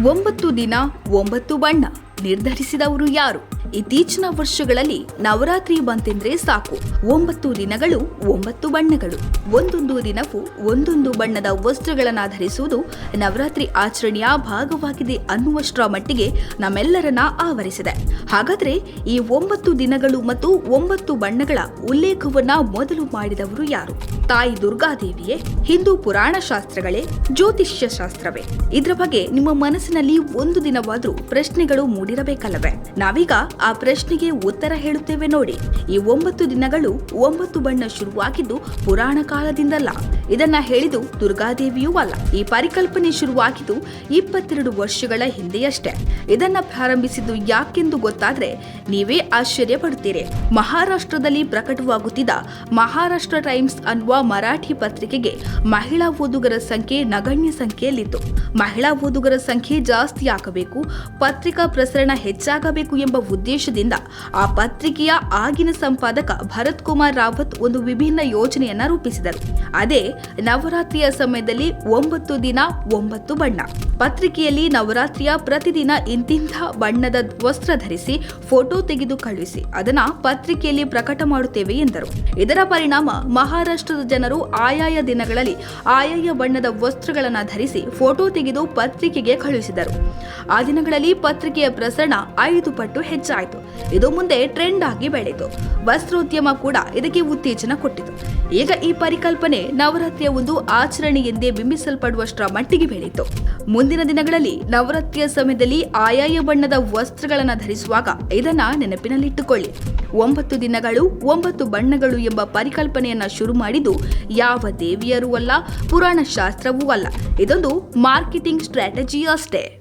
ಒಂಬತ್ತು ದಿನ ಒಂಬತ್ತು ಬಣ್ಣ ನಿರ್ಧರಿಸಿದವರು ಯಾರು? ಇತ್ತೀಚಿನ ವರ್ಷಗಳಲ್ಲಿ ನವರಾತ್ರಿ ಬಂತೆಂದ್ರೆ ಸಾಕು. ಒಂಬತ್ತು ದಿನಗಳು, ಒಂಬತ್ತು ಬಣ್ಣಗಳು. ಒಂದೊಂದು ದಿನವೂ ಒಂದೊಂದು ಬಣ್ಣದ ವಸ್ತ್ರಗಳನ್ನು ಧರಿಸುವುದು ನವರಾತ್ರಿ ಆಚರಣೆಯ ಭಾಗವಾಗಿದೆ ಅನ್ನುವಷ್ಟರ ಮಟ್ಟಿಗೆ ನಮ್ಮೆಲ್ಲರನ್ನ ಆವರಿಸಿದೆ. ಹಾಗಾದ್ರೆ ಈ ಒಂಬತ್ತು ದಿನಗಳು ಮತ್ತು ಒಂಬತ್ತು ಬಣ್ಣಗಳ ಉಲ್ಲೇಖವನ್ನ ಮೊದಲು ಮಾಡಿದವರು ಯಾರು? ತಾಯಿ ದುರ್ಗಾದೇವಿಯೇ, ಹಿಂದೂ ಪುರಾಣ ಶಾಸ್ತ್ರಗಳೇ, ಜ್ಯೋತಿಷ್ಯ ಶಾಸ್ತ್ರವೇ? ಇದರ ಬಗ್ಗೆ ನಿಮ್ಮ ಮನಸ್ಸಿನಲ್ಲಿ ಒಂದು ದಿನವಾದ್ರೂ ಪ್ರಶ್ನೆಗಳು ಮೂಡಿರಬೇಕಲ್ಲವೇ? ನಾವೀಗ ಆ ಪ್ರಶ್ನೆಗೆ ಉತ್ತರ ಹೇಳುತ್ತೇವೆ ನೋಡಿ. ಈ ಒಂಬತ್ತು ದಿನಗಳು ಒಂಬತ್ತು ಬಣ್ಣ ಶುರುವಾಗಿದ್ದು ಪುರಾಣ ಕಾಲದಿಂದಲ್ಲ. ಇದನ್ನ ಹೇಳಿದು ದುರ್ಗಾದೇವಿಯೂ ಅಲ್ಲ. ಈ ಪರಿಕಲ್ಪನೆ ಶುರುವಾಗಿದ್ದು ಇಪ್ಪತ್ತೆರಡು ವರ್ಷಗಳ ಹಿಂದೆಯಷ್ಟೇ. ಇದನ್ನ ಪ್ರಾರಂಭಿಸಿದ್ದು ಯಾಕೆಂದು ಗೊತ್ತಾದ್ರೆ ನೀವೇ ಆಶ್ಚರ್ಯ ಪಡುತ್ತೀರಿ. ಮಹಾರಾಷ್ಟ್ರದಲ್ಲಿ ಪ್ರಕಟವಾಗುತ್ತಿದ್ದ ಮಹಾರಾಷ್ಟ್ರ ಟೈಮ್ಸ್ ಅನ್ನುವ ಮರಾಠಿ ಪತ್ರಿಕೆಗೆ ಮಹಿಳಾ ಓದುಗರ ಸಂಖ್ಯೆ ನಗಣ್ಯ ಸಂಖ್ಯೆಯಲ್ಲಿತ್ತು. ಮಹಿಳಾ ಓದುಗರ ಸಂಖ್ಯೆ ಜಾಸ್ತಿ ಆಗಬೇಕು ಪತ್ರಿಕಾ ಪ್ರಸರಣ ಹೆಚ್ಚಾಗಬೇಕು ಎಂಬ ಉದ್ದೇಶದಿಂದ ಆ ಪತ್ರಿಕೆಯ ಆಗಿನ ಸಂಪಾದಕ ಭರತ್ ಕುಮಾರ್ ರಾವತ್ ಒಂದು ವಿಭಿನ್ನ ಯೋಜನೆಯನ್ನ ರೂಪಿಸಿದರು. ಅದೇ ನವರಾತ್ರಿಯ ಸಮಯದಲ್ಲಿ ಒಂಬತ್ತು ದಿನ, ಒಂಬತ್ತು ಬಣ್ಣ. ಪತ್ರಿಕೆಯಲ್ಲಿ ನವರಾತ್ರಿಯ ಪ್ರತಿದಿನ ಇಂತಿಂಥ ಬಣ್ಣದ ವಸ್ತ್ರ ಧರಿಸಿ, ಫೋಟೋ ತೆಗೆದು ಕಳುಹಿಸಿ, ಅದನ್ನ ಪತ್ರಿಕೆಯಲ್ಲಿ ಪ್ರಕಟ ಮಾಡುತ್ತೇವೆ ಎಂದರು. ಇದರ ಪರಿಣಾಮ ಮಹಾರಾಷ್ಟ್ರದ ಜನರು ಆಯಾಯ ದಿನಗಳಲ್ಲಿ ಆಯಾಯ ಬಣ್ಣದ ವಸ್ತ್ರಗಳನ್ನು ಧರಿಸಿ, ಫೋಟೋ ತೆಗೆದು ಪತ್ರಿಕೆಗೆ ಕಳುಹಿಸಿದರು. ಆ ದಿನಗಳಲ್ಲಿ ಪತ್ರಿಕೆಯ ಪ್ರಸರಣ ಐದು ಪಟ್ಟು ಹೆಚ್ಚಾಯಿತು ಇದು ಮುಂದೆ ಟ್ರೆಂಡ್ ಆಗಿ ಬೆಳೆಯಿತು ವಸ್ತ್ರೋದ್ಯಮ ಕೂಡ ಇದಕ್ಕೆ ಉತ್ತೇಜನ ಕೊಟ್ಟಿತು. ಈಗ ಈ ಪರಿಕಲ್ಪನೆ ನವರಾತ್ರಿಯ ಒಂದು ಆಚರಣೆ ಎಂದೇ ಬಿಂಬಿಸಲ್ಪಡುವಷ್ಟರ ಮಟ್ಟಿಗೆ ಬೆಳೆಯಿತು ಮುಂದಿನ ದಿನಗಳಲ್ಲಿ ನವರಾತ್ರಿಯ ಸಮಯದಲ್ಲಿ ಆಯಾಯ ಬಣ್ಣದ ವಸ್ತ್ರಗಳನ್ನು ಧರಿಸುವಾಗ ಇದನ್ನ ನೆನಪಿನಲ್ಲಿಟ್ಟುಕೊಳ್ಳಿ. ಒಂಬತ್ತು ದಿನಗಳು, ಒಂಬತ್ತು ಬಣ್ಣಗಳು ಎಂಬ ಪರಿಕಲ್ಪನೆಯನ್ನ ಶುರು ಮಾಡಿದ್ದು ಯಾವ ದೇವಿಯರೂ ಅಲ್ಲ ಪುರಾಣ ಶಾಸ್ತ್ರವೂ ಅಲ್ಲ. ಇದೊಂದು ಮಾರ್ಕೆಟಿಂಗ್ ಸ್ಟ್ರಾಟಜಿ ಅಷ್ಟೇ.